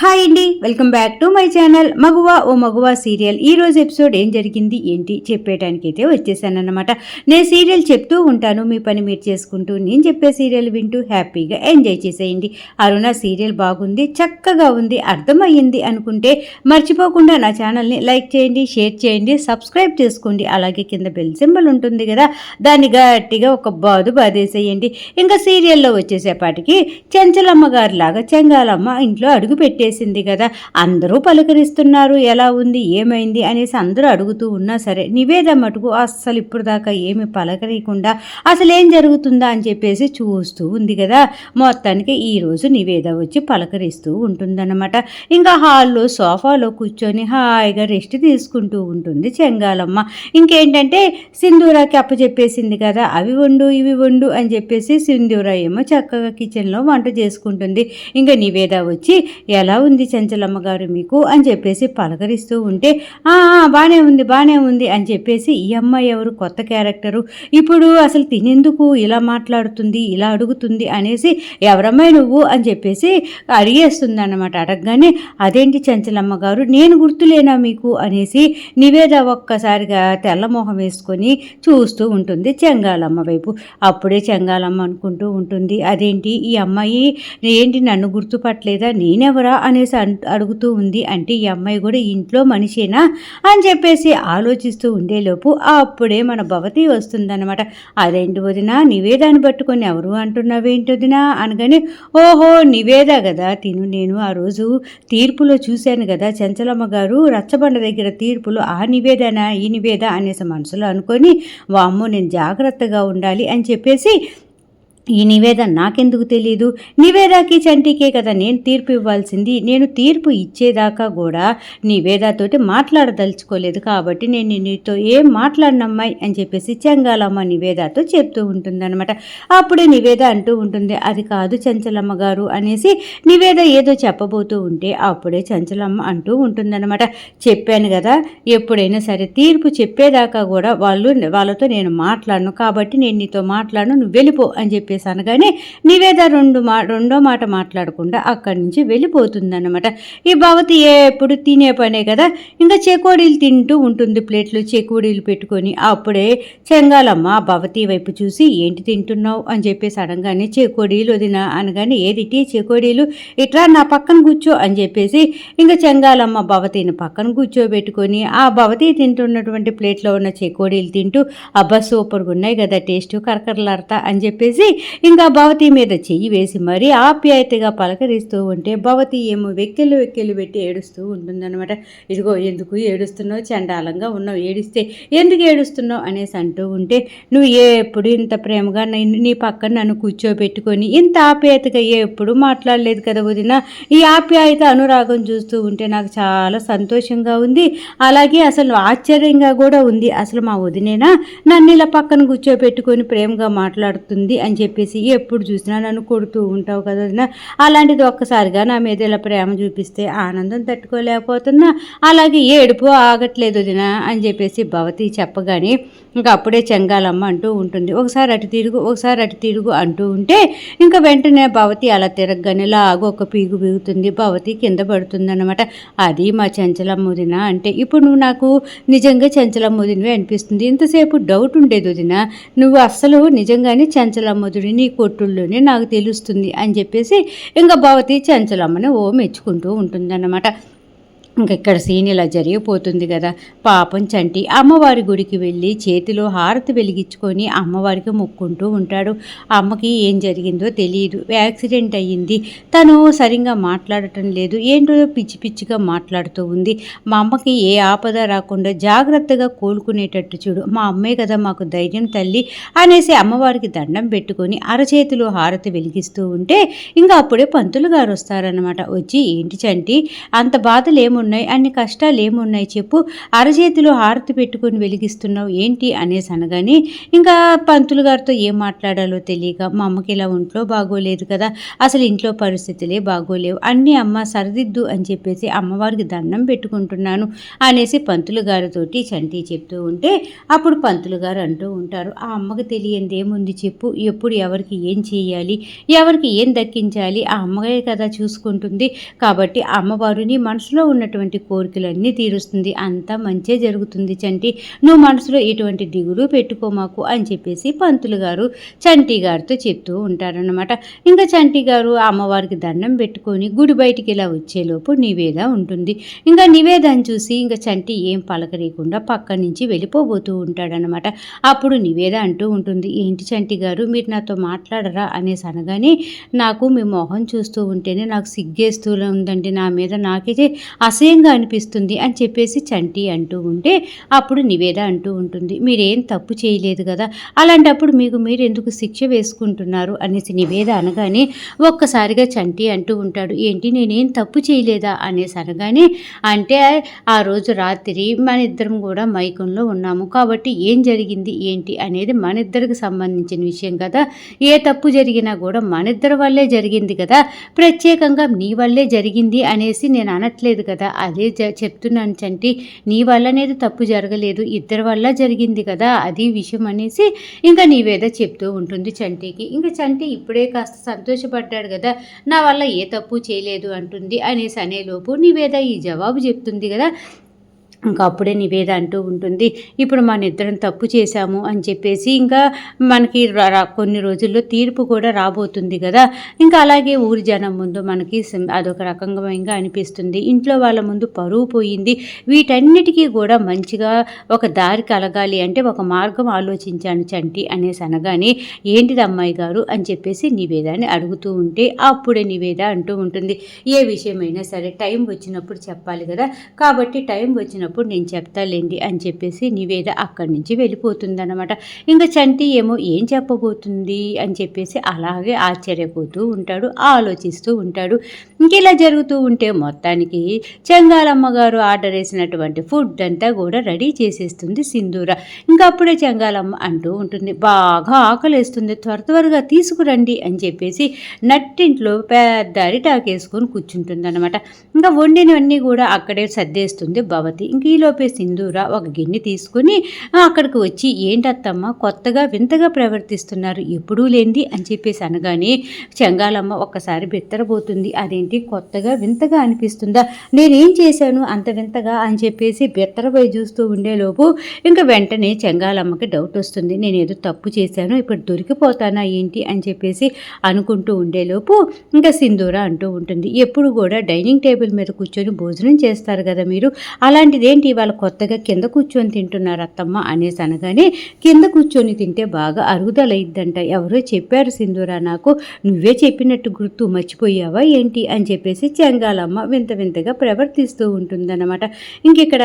Hi అండి welcome back to my channel Maguva O Maguva serial. ఈ రోజు episode ఏం జరిగింది ఏంటి చెప్పేటానికైతే అయితే వచ్చేసాను అనమాట నేను సీరియల్ చెప్తూ ఉంటాను మీ పని మీరు చేసుకుంటూ నేను చెప్పే సీరియల్ వింటూ హ్యాపీగా ఎంజాయ్ చేసేయండి. అరుణ సీరియల్ బాగుంది చక్కగా ఉంది అర్థమయ్యింది అనుకుంటే మర్చిపోకుండా నా ఛానల్ని లైక్ చేయండి షేర్ చేయండి సబ్స్క్రైబ్ చేసుకోండి. అలాగే కింద బెల్ సింబల్ ఉంటుంది కదా దాన్ని గట్టిగా ఒక బాదు బాదేసేయండి. ఇంకా సీరియల్లో వచ్చేసేపాటికి చెంచలమ్మ గారి లాగా చెంగాలమ్మ ఇంట్లో అడుగు చేసింది కదా. అందరూ పలకరిస్తున్నారు ఎలా ఉంది ఏమైంది అనేసి అందరూ అడుగుతూ ఉన్నా సరే నివేద మటుకు అస్సలు ఇప్పుడు దాకా ఏమి పలకరీయకుండా అసలు ఏం జరుగుతుందా అని చెప్పేసి చూస్తూ ఉంది కదా. మొత్తానికి ఈరోజు నివేద వచ్చి పలకరిస్తూ ఉంటుందన్నమాట. ఇంకా హాల్లో సోఫాలో కూర్చొని హాయిగా రెస్ట్ తీసుకుంటూ ఉంటుంది చెంగాలమ్మ. ఇంకేంటంటే సింధూరాకి అప్పచెప్పేసింది కదా అవి వండు ఇవి వండు అని చెప్పేసి సింధూర ఏమో చక్కగా కిచెన్లో వంట చేసుకుంటుంది. ఇంకా నివేద వచ్చి ఎలా ఉంది చంచలమ్మ గారు మీకు అని చెప్పేసి పలకరిస్తూ ఉంటే "ఆ, ఉంది బాగానే ఉంది అని చెప్పేసి ఈ అమ్మాయి ఎవరు కొత్త క్యారెక్టరు? ఇప్పుడు అసలు తినేందుకు ఇలా మాట్లాడుతుంది ఇలా అడుగుతుంది అనేసి ఎవరమ్మాయి నువ్వు? అని చెప్పేసి అడిగేస్తుంది అన్నమాట అడగగానే అదేంటి చంచలమ్మ గారు నేను గుర్తులేనా మీకు? అనేసి నివేద ఒక్కసారిగా తెల్లమొహం వేసుకొని చూస్తూ ఉంటుంది చెంగాలమ్మ వైపు. అప్పుడే చెంగాలమ్మ అనుకుంటూ ఉంటుంది అదేంటి ఈ అమ్మాయి ఏంటి నన్ను గుర్తుపట్టలేదా? నేనెవరా? అనేసి అడుగుతూ ఉంది. అంటే ఈ అమ్మాయి కూడా ఇంట్లో మనిషేనా? అని చెప్పేసి ఆలోచిస్తూ ఉండేలోపు అప్పుడే మన భవతి వస్తుందన్నమాట. అదేంటి వదిన? నివేదాన్ని పట్టుకొని ఎవరు అంటున్నావేంటి వదిన? అనగానే ఓహో నివేద కదా తిను నేను ఆ రోజు తీర్పులో చూశాను కదా చెంచలమ్మ గారు రచ్చబండ దగ్గర తీర్పులో. ఆ నివేదన ఈ నివేద అనేసి మనసులో అనుకొని వామ్మో నేను జాగ్రత్తగా ఉండాలి అని చెప్పేసి ఈ నివేదన నాకెందుకు తెలియదు నివేదాకి చంటికే కదా నేను తీర్పు ఇవ్వాల్సింది. నేను తీర్పు ఇచ్చేదాకా కూడా నివేదాతోటి మాట్లాడదలుచుకోలేదు కాబట్టి నేను నీతో ఏం మాట్లాడినమ్మాయి అని చెప్పేసి చెంగాలమ్మ నివేదాతో చెప్తూ ఉంటుందన్నమాట. అప్పుడే నివేద అంటూ ఉంటుంది అది కాదు చంచలమ్మ గారు అనేసి నివేద ఏదో చెప్పబోతూ ఉంటే అప్పుడే చంచలమ్మ అంటూ ఉంటుందన్నమాట. చెప్పాను కదా ఎప్పుడైనా సరే తీర్పు చెప్పేదాకా కూడా వాళ్ళు వాళ్ళతో నేను మాట్లాడను కాబట్టి నేను నీతో మాట్లాడను నువ్వు వెళ్ళిపో అని చెప్పేసి అనగానే నివేద రెండు మా రెండో మాట మాట్లాడకుండా అక్కడి నుంచి వెళ్ళిపోతుందన్నమాట. ఈ భవతి ఎప్పుడు తినే పనే కదా. ఇంకా చెకోడీలు తింటూ ఉంటుంది ప్లేట్లో చెకోడీలు పెట్టుకొని. అప్పుడే చెంగాలమ్మ భవతి వైపు చూసి ఏంటి తింటున్నావు? అని చెప్పేసి అనగానే చెకోడీలు వదిన అనగానే ఏదిటి చెకోడీలు? ఇట్రా నా పక్కన కూర్చో అని చెప్పేసి ఇంకా చెంగాలమ్మ భవతిని పక్కన కూర్చోబెట్టుకొని ఆ భవతి తింటున్నటువంటి ప్లేట్లో ఉన్న చెకోడీలు తింటూ అబ్బా సూపర్గా ఉన్నాయి కదా టేస్ట్ కరకరలాడతా అని చెప్పేసి ఇంకా భవతి మీద చెయ్యి వేసి మరీ ఆప్యాయతగా పలకరిస్తూ ఉంటే భవతి ఏమో వెక్కెలు వెక్కెలు పెట్టి ఏడుస్తూ ఉంటుందన్నమాట. ఇదిగో ఎందుకు ఏడుస్తున్నావు? చండాలంగా ఉన్నావు. ఏడిస్తే ఎందుకు ఏడుస్తున్నావు? అనేసి అంటూ ఉంటే నువ్వు ఎప్పుడు ఇంత ప్రేమగా నీ పక్కన నన్ను కూర్చోబెట్టుకొని ఇంత ఆప్యాయతగా ఎప్పుడు మాట్లాడలేదు కదా వదిన? ఈ ఆప్యాయత అనురాగం చూస్తూ ఉంటే నాకు చాలా సంతోషంగా ఉంది. అలాగే అసలు ఆశ్చర్యంగా కూడా ఉంది. అసలు మా వదినేనా నన్ను ఇలా పక్కన కూర్చోబెట్టుకొని ప్రేమగా మాట్లాడుతుంది అని చెప్పి చెప్పేసి ఎప్పుడు చూసినా నన్ను కొడుతూ ఉంటావు కదా వదిన అలాంటిది ఒక్కసారిగా నా మీద ఇలా ప్రేమ చూపిస్తే ఆనందం తట్టుకోలేకపోతున్నా. అలాగే ఏడుపు ఆగట్లేదు వదిన అని చెప్పేసి భవతి చెప్పగానే ఇంకా అప్పుడే చెంగాలమ్మ అంటూ ఉంటుంది. ఒకసారి అటు తిరుగు ఒకసారి అటు తిరుగు అంటూ ఉంటే ఇంకా వెంటనే భవతి అలా తిరగగానే లాగు ఒక పీగు పీగుతుంది. భవతి కింద పడుతుంది అనమాట అది మా చెంచలమ్మ వదిన అంటే ఇప్పుడు నువ్వు నాకు నిజంగా చెంచలమ్మ వదినవే అనిపిస్తుంది. ఇంతసేపు డౌట్ ఉండేది వదిన. నువ్వు అస్సలు నిజంగానే చంచలమ్మదుడి నీ కొట్టుల్లోనే నాకు తెలుస్తుంది అని చెప్పేసి ఇంకా భవతి చంచలమ్మని ఓ మెచ్చుకుంటూ ఉంటుందన్నమాట. ఇక్కడ సీన్ ఇలా జరిగిపోతుంది కదా. పాపం చంటి అమ్మవారి గుడికి వెళ్ళి చేతిలో హారతి వెలిగించుకొని అమ్మవారికి మొక్కుంటూ ఉంటాడు. అమ్మకి ఏం జరిగిందో తెలియదు. యాక్సిడెంట్ అయ్యింది. తను సరిగ్గా మాట్లాడటం లేదు. ఏంటో పిచ్చి పిచ్చిగా మాట్లాడుతూ ఉంది. మా అమ్మకి ఏ ఆపద రాకుండా జాగ్రత్తగా కోలుకునేటట్టు చూడు. మా అమ్మే కదా మాకు ధైర్యం తల్లి అనేసి అమ్మవారికి దండం పెట్టుకొని అరచేతిలో హారతి వెలిగిస్తూ ఉంటే ఇంకా అప్పుడే పంతులు గారు వస్తారనమాట వచ్చి ఏంటి చంటి? అంత బాధలు ఏమున్నాయి? అన్ని కష్టాలు ఏమున్నాయి చెప్పు. అరచేతిలో హారతి పెట్టుకొని వెలిగిస్తున్నావు ఏంటి అనేసి అనగానే ఇంకా పంతులు గారితో ఏం మాట్లాడాలో తెలియక మా అమ్మకి ఇలా ఒంట్లో బాగోలేదు కదా అసలు ఇంట్లో పరిస్థితులే బాగోలేవు అన్నీ అమ్మ సరిదిద్దు అని చెప్పేసి అమ్మవారికి దండం పెట్టుకుంటున్నాను అనేసి పంతులు గారితోటి చంటి చెప్తూ ఉంటే అప్పుడు పంతులు గారు అంటూ ఉంటారు ఆ అమ్మకి తెలియంది ఏముంది చెప్పు ఎప్పుడు ఎవరికి ఏం చేయాలి ఎవరికి ఏం దక్కించాలి ఆ అమ్మగారి కదా చూసుకుంటుంది కాబట్టి అమ్మవారిని మనసులో ఉన్నటువంటి కోరికలన్నీ తీరుస్తుంది. అంతా మంచే జరుగుతుంది చంటి. నువ్వు మనసులో ఎటువంటి దిగులు పెట్టుకోమాకు అని చెప్పేసి పంతులు గారు చంటి గారితో చెప్తూ ఉంటారన్నమాట. ఇంకా చంటి గారు అమ్మవారికి దండం పెట్టుకొని గుడి బయటికి ఇలా వచ్చేలోపు నివేద ఉంటుంది. ఇంకా నివేదని చూసి ఇంకా చంటి ఏం పలకరీయకుండా పక్క నుంచి వెళ్ళిపోబోతూ ఉంటాడనమాట అప్పుడు నివేద అంటూ ఉంటుంది ఏంటి చంటి గారు మీరు నాతో మాట్లాడరా? అనేసి అనగానే నాకు మీ మొహం చూస్తూ ఉంటేనే నాకు సిగ్గేస్తూ ఉందండి. నా మీద నాకైతే అసహ్యంగా అనిపిస్తుంది అని చెప్పేసి చంటి అంటూ ఉంటే అప్పుడు నివేద అంటూ ఉంటుంది మీరేం తప్పు చేయలేదు కదా అలాంటప్పుడు మీకు మీరు ఎందుకు శిక్ష వేసుకుంటున్నారు? అనేసి నివేద అనగానే ఒక్కసారిగా చంటి అంటూ ఉంటాడు ఏంటి నేనేం తప్పు చేయలేదా? అనేసి అనగానే అంటే ఆ రోజు రాత్రి మన ఇద్దరం కూడా మైకంలో ఉన్నాము కాబట్టి ఏం జరిగింది ఏంటి అనేది మన ఇద్దరికి సంబంధించిన విషయం కదా. ఏ తప్పు జరిగినా కూడా మన ఇద్దరి వల్లే జరిగింది కదా ప్రత్యేకంగా నీ వల్లే జరిగింది అనేసి నేను అనట్లేదు కదా అదే జ చెప్తున్నాను చంటి నీ వల్ల అనేది తప్పు జరగలేదు ఇద్దరి వల్ల జరిగింది కదా అది విషయం అనేసి ఇంకా నీవేదో చెప్తూ ఉంటుంది చంటికి. ఇంకా చంటి ఇప్పుడే కాస్త సంతోషపడ్డాడు కదా నా వల్ల ఏ తప్పు చేయలేదు అంటుంది అనేసి అనేలోపు నీవేద ఈ జవాబు చెప్తుంది కదా ఇంకా అప్పుడే నివేద అంటూ ఉంటుంది ఇప్పుడు మన ఇద్దరం తప్పు చేశాము అని చెప్పేసి ఇంకా మనకి రా- కొన్ని రోజుల్లో తీర్పు కూడా రాబోతుంది కదా. ఇంకా అలాగే ఊరి జనం ముందు మనకి అదొక రకంగా అనిపిస్తుంది. ఇంట్లో వాళ్ళ ముందు పరువు పోయింది. వీటన్నిటికీ కూడా మంచిగా ఒక దారి కలగాలి అంటే ఒక మార్గం ఆలోచించాను చంటి అనేసి అనగానే ఏంటిది అమ్మాయి గారు? అని చెప్పేసి నివేదాన్ని అడుగుతూ ఉంటే అప్పుడే నివేద అంటూ ఉంటుంది ఏ విషయమైనా సరే టైం వచ్చినప్పుడు చెప్పాలి కదా. కాబట్టి టైం వచ్చినప్పుడు నేను చెప్తాలేండి అని చెప్పేసి నివేద అక్కడి నుంచి వెళ్ళిపోతుందనమాట ఇంకా చంటి ఏమో ఏం చెప్పబోతుంది అని చెప్పేసి అలాగే ఆశ్చర్యపోతూ ఉంటాడు ఆలోచిస్తూ ఉంటాడు. ఇంకెలా జరుగుతూ ఉంటే మొత్తానికి చెంగాలమ్మ గారు ఆర్డర్ వేసినటువంటి ఫుడ్ అంతా కూడా రెడీ చేసేస్తుంది సింధూర. ఇంకా అప్పుడే చెంగాలమ్మ అంటూ ఉంటుంది బాగా ఆకలేస్తుంది త్వర త్వరగా తీసుకురండి అని చెప్పేసి నట్టింట్లో పెద్ద అరిటాకేసుకొని కూర్చుంటుంది అనమాట ఇంకా వండినవన్నీ కూడా అక్కడే సర్దేస్తుంది భవతి. ఇంకీలోపే సింధూర ఒక గిన్నె తీసుకుని అక్కడికి వచ్చి ఏంటత్తమ్మ కొత్తగా వింతగా ప్రవర్తిస్తున్నారు ఎప్పుడూ లేనిది అని చెప్పేసి అనగానే చెంగాలమ్మ ఒక్కసారి బెత్తరబోతుంది. అదేంటి కొత్తగా వింతగా అనిపిస్తుందా? నేనేం చేశాను అంత వింతగా? అని చెప్పేసి బిత్తరపోయి చూస్తూ ఉండేలోపు ఇంకా వెంటనే చెంగాలమ్మకి డౌట్ వస్తుంది. నేను ఏదో తప్పు చేశాను ఇప్పుడు దొరికిపోతానా ఏంటి? అని చెప్పేసి అనుకుంటూ ఉండేలోపు ఇంకా సింధూర అంటూ ఉంటుంది. ఎప్పుడు కూడా డైనింగ్ టేబుల్ మీద కూర్చొని భోజనం చేస్తారు కదా మీరు? అలాంటిది ఏంటి ఇవాళ కొత్తగా కింద కూర్చొని తింటున్నారు అత్తమ్మ అనేసి అనగానే కింద కూర్చొని తింటే బాగా అరుగుదల అయిందంట ఎవరో చెప్పారు సింధూరా నాకు. నువ్వే చెప్పినట్టు గుర్తు మర్చిపోయావా ఏంటి? అని చెప్పేసి చెంగాలమ్మ వింత వింతగా ప్రవర్తిస్తూ ఉంటుందన్నమాట. ఇంకిక్కడ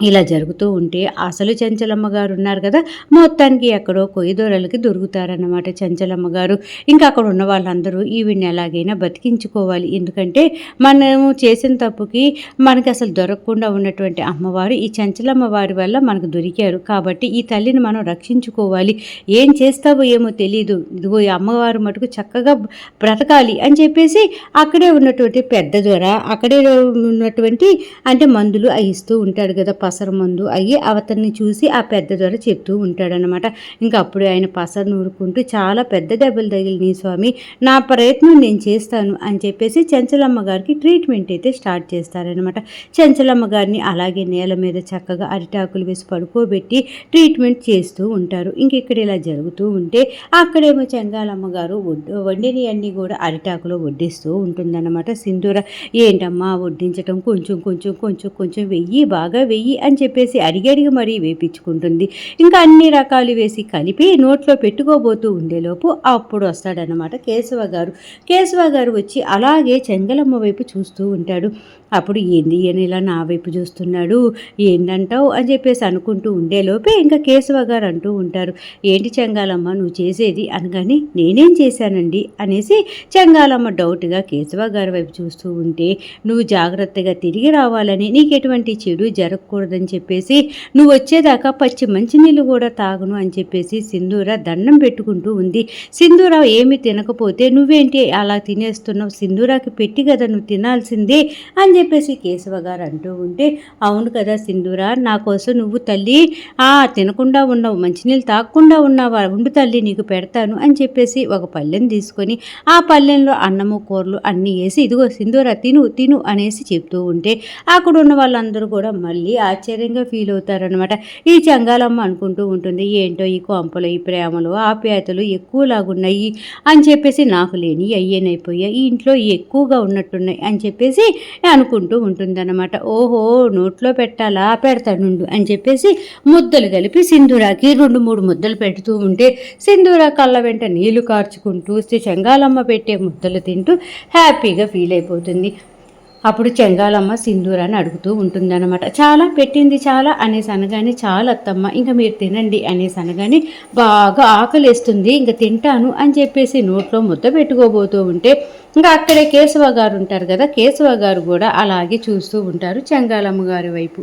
ఇలా జరుగుతూ ఉంటే అసలు చెంచలమ్మ గారు ఉన్నారు కదా మొత్తానికి ఎక్కడో కొయ్యదొరలకి దొరుకుతారన్నమాట చెంచలమ్మ గారు. ఇంకా అక్కడ ఉన్న వాళ్ళందరూ ఈవిడ్ని ఎలాగైనా బతికించుకోవాలి. ఎందుకంటే మనము చేసిన తప్పుకి మనకి అసలు దొరకకుండా ఉన్నటువంటి అమ్మవారు ఈ చెంచలమ్మ వారి వల్ల మనకు దొరికారు. కాబట్టి ఈ తల్లిని మనం రక్షించుకోవాలి. ఏం చేస్తావో ఏమో తెలియదు ఇదిగో ఈ అమ్మవారు మటుకు చక్కగా బ్రతకాలి అని చెప్పేసి అక్కడే ఉన్నటువంటి పెద్ద దొర అక్కడే ఉన్నటువంటి అంటే మందులు అవి ఇస్తూ ఉంటాడు కదా పసర మందు అయ్యి అవతన్ని చూసి ఆ పెద్ద దొర చెప్తూ ఉంటాడనమాట ఇంకా అప్పుడు ఆయన పసరు నూరుకుంటూ చాలా పెద్ద దెబ్బలు తగిలినాయి స్వామి నా ప్రయత్నం నేను చేస్తాను అని చెప్పేసి చెంచలమ్మ గారికి ట్రీట్మెంట్ అయితే స్టార్ట్ చేస్తారనమాట చెంచలమ్మ గారిని అలాగే నేల మీద చక్కగా అరిటాకులు వేసి పడుకోబెట్టి ట్రీట్మెంట్ చేస్తూ ఉంటారు. ఇంక ఇక్కడ ఇలా జరుగుతూ ఉంటే అక్కడేమో చెంగాలమ్మ గారు వడ్- వండిని అన్నీ కూడా అరిటాకులో వడ్డిస్తూ ఉంటుందన్నమాట. సింధూర ఏంటమ్మా వడ్డించటం కొంచెం కొంచెం కొంచెం కొంచెం వెయ్యి బాగా వెయ్యి అని చెప్పేసి అడిగి అడిగి మరీ వేపించుకుంటుంది. ఇంకా అన్ని రకాలు వేసి కలిపి నోట్లో పెట్టుకోబోతూ ఉండేలోపు అప్పుడు వస్తాడనమాట కేశవ గారు. కేశవ గారు వచ్చి అలాగే చెంగలమ్మ వైపు చూస్తూ ఉంటాడు. అప్పుడు ఏంది అని ఇలా నా వైపు చూస్తున్నాడు? ఏందంటావు? అని చెప్పేసి అనుకుంటూ ఉండేలోపే ఇంకా కేశవ గారు అంటూ ఉంటారు. ఏంటి చెంగాలమ్మ నువ్వు చేసేది? అనగాని నేనేం చేశానండి? అనేసి చెంగాలమ్మ డౌట్గా కేశవ గారి వైపు చూస్తూ ఉంటే నువ్వు జాగ్రత్తగా తిరిగి రావాలని నీకు ఎటువంటి చెడు జరగకూడదని చెప్పేసి నువ్వు వచ్చేదాకా పచ్చి మంచినీళ్ళు కూడా తాగును అని చెప్పేసి సింధూర దండం పెట్టుకుంటూ ఉంది. సింధూర ఏమి తినకపోతే నువ్వేంటి అలా తినేస్తున్నావు? సింధూరాకి పెట్టి కదా నువ్వు తినాల్సిందే అని చెప్పేసి కేశవ గారు అంటూ ఉంటే అవును కదా సింధూరా నా కోసం నువ్వు తల్లి ఆ తినకుండా ఉన్నావు మంచినీళ్ళు తాగకుండా ఉన్నావా ఉండు తల్లి నీకు పెడతాను అని చెప్పేసి ఒక పల్లెని తీసుకొని ఆ పల్లెంలో అన్నము కూరలు అన్నీ వేసి ఇదిగో సింధూరా తిను తిను అనేసి చెప్తూ ఉంటే అక్కడ ఉన్న వాళ్ళందరూ కూడా మళ్ళీ ఆశ్చర్యంగా ఫీల్ అవుతారనమాట ఈ చంగాలమ్మ అనుకుంటూ ఉంటుంది ఏంటో ఈ కొంపలు ఈ ప్రేమలు ఆప్యాయతలు ఎక్కువలాగున్నాయి అని చెప్పేసి నాకు లేని అయ్యేనైపోయాయి ఈ ఇంట్లో ఎక్కువగా ఉన్నట్టున్నాయి అని చెప్పేసి అనుకుంటూ ఉంటుందన్నమాట. ఓహో నోట్లో పెట్టాలా? పెడతానుండు అని చెప్పేసి ముద్దలు కలిపి సింధూరాకి రెండు మూడు ముద్దలు పెడుతూ ఉంటే సింధూరా కళ్ళ వెంట నీళ్ళు కార్చుకుంటూ చెంగాలమ్మ పెట్టే ముద్దలు తింటూ హ్యాపీగా ఫీల్ అయిపోతుంది. అప్పుడు చెంగాలమ్మ సింధూరాన్ని అడుగుతూ ఉంటుందన్నమాట. చాలా పెట్టింది చాలా అనేసి అనగానే చాలా అత్తమ్మ ఇంకా మీరు తినండి అనేసి అనగానే బాగా ఆకలిస్తుంది ఇంకా తింటాను అని చెప్పేసి నోట్లో ముద్ద పెట్టుకోబోతూ ఉంటే ఇంకా అక్కడే కేశవ గారు ఉంటారు కదా కేశవ గారు కూడా అలాగే చూస్తూ ఉంటారు చెంగాలమ్మ గారి వైపు.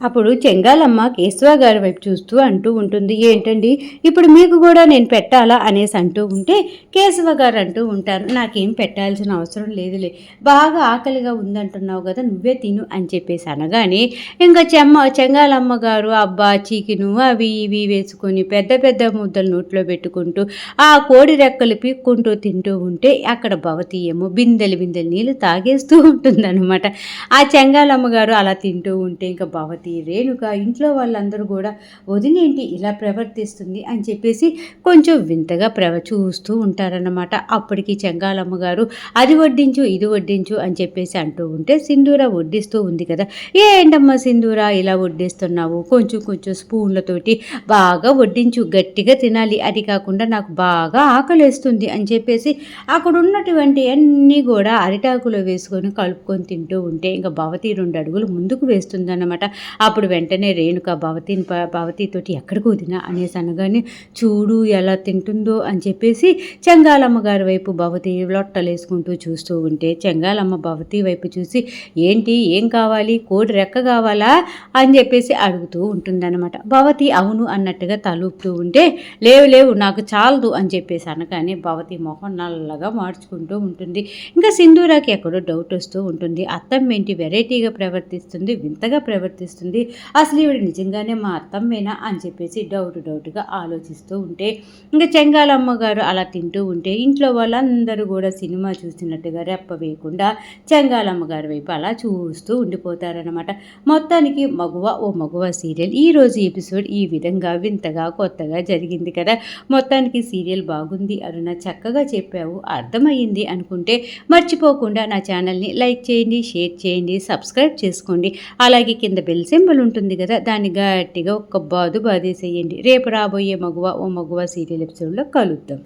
అప్పుడు చెంగాలమ్మ కేశవ గారి వైపు చూస్తూ అంటూ ఉంటుంది ఏంటండి? ఇప్పుడు మీకు కూడా నేను పెట్టాలా? అనేసి అంటూ ఉంటే కేశవ గారు అంటూ ఉంటారు నాకేం పెట్టాల్సిన అవసరం లేదులే. బాగా ఆకలిగా ఉందంటున్నావు కదా నువ్వే తిను అని చెప్పేసి అనగానే ఇంకా చెమ్మ చెంగాలమ్మ గారు అబ్బా చికెను అవి ఇవి వేసుకొని పెద్ద పెద్ద ముద్దలు నోట్లో పెట్టుకుంటూ ఆ కోడి రెక్కలు పీక్కుంటూ తింటూ ఉంటే అక్కడ భవతి ఏమో బిందెలు బిందెలు నీళ్ళు తాగేస్తూ ఉంటుందన్నమాట. ఆ చెంగాలమ్మ గారు అలా తింటూ ఉంటే ఇంకా భవతి ఈ రేణుక ఇంట్లో వాళ్ళందరూ కూడా వదినేంటి ఇలా ప్రవర్తిస్తుంది అని చెప్పేసి కొంచెం వింతగా ప్రవ చూస్తూ ఉంటారన్నమాట. అప్పటికి చెంగాలమ్మ గారు అది వడ్డించు ఇది వడ్డించు అని చెప్పేసి అంటూ ఉంటే సింధూర వడ్డిస్తూ ఉంది కదా. ఏంటమ్మా సింధూర ఇలా వడ్డిస్తున్నావు? కొంచెం కొంచెం స్పూన్లతోటి బాగా వడ్డించు గట్టిగా తినాలి. అది కాకుండా నాకు బాగా ఆకలేస్తుంది అని చెప్పేసి అక్కడ ఉన్నటువంటి అన్నీ కూడా అరిటాకులో వేసుకొని కలుపుకొని తింటూ ఉంటే ఇంకా భవతి రెండు అడుగులు ముందుకు వేస్తుందన్నమాట. అప్పుడు వెంటనే రేణుక భవతిని భవతితోటి ఎక్కడికి వదినా అనేసి అనగానే చూడు ఎలా తింటుందో అని చెప్పేసి చెంగాలమ్మ గారి వైపు భవతి లొట్టలేసుకుంటూ చూస్తూ ఉంటే చెంగాలమ్మ భవతి వైపు చూసి ఏంటి ఏం కావాలి కోడి రెక్క కావాలా అని చెప్పేసి అడుగుతూ ఉంటుందన్నమాట. భవతి అవును అన్నట్టుగా తలుపుతూ ఉంటే లేవు లేవు నాకు చాలదు అని చెప్పేసి అనగానే భవతి మొహం నల్లగా మార్చుకుంటూ ఉంటుంది. ఇంకా సింధూరాకి ఎక్కడో డౌట్ వస్తూ ఉంటుంది. అత్తమ్మ ఏంటి వెరైటీగా ప్రవర్తిస్తుంది వింతగా ప్రవర్తిస్తుంది. ఉంటుంది అసలు ఈవిడ నిజంగానే మా అత్తమ్మేనా అని చెప్పేసి డౌట్ డౌట్గా ఆలోచిస్తూ ఉంటే ఇంకా చెంగాలమ్మ గారు అలా తింటూ ఉంటే ఇంట్లో వాళ్ళందరూ కూడా సినిమా చూసినట్టుగా రెప్ప వేయకుండా చెంగాలమ్మ గారి వైపు అలా చూస్తూ ఉండిపోతారనమాట మొత్తానికి మగువ ఓ మగువ సీరియల్ ఈరోజు ఎపిసోడ్ ఈ విధంగా వింతగా కొత్తగా జరిగింది కదా. మొత్తానికి సీరియల్ బాగుంది అరుణ చక్కగా చెప్పావు అర్థమయ్యింది అనుకుంటే మర్చిపోకుండా నా ఛానల్ని లైక్ చేయండి షేర్ చేయండి సబ్స్క్రైబ్ చేసుకోండి. అలాగే కింద బెల్ సింబల్ ఉంటుంది కదా దాన్ని గట్టిగా ఒక్క బాదు బాదేసేయండి రేపు రాబోయే మగువ ఓ మగువ సీరియల్ ఎపిసోడ్లో కలుద్దాం.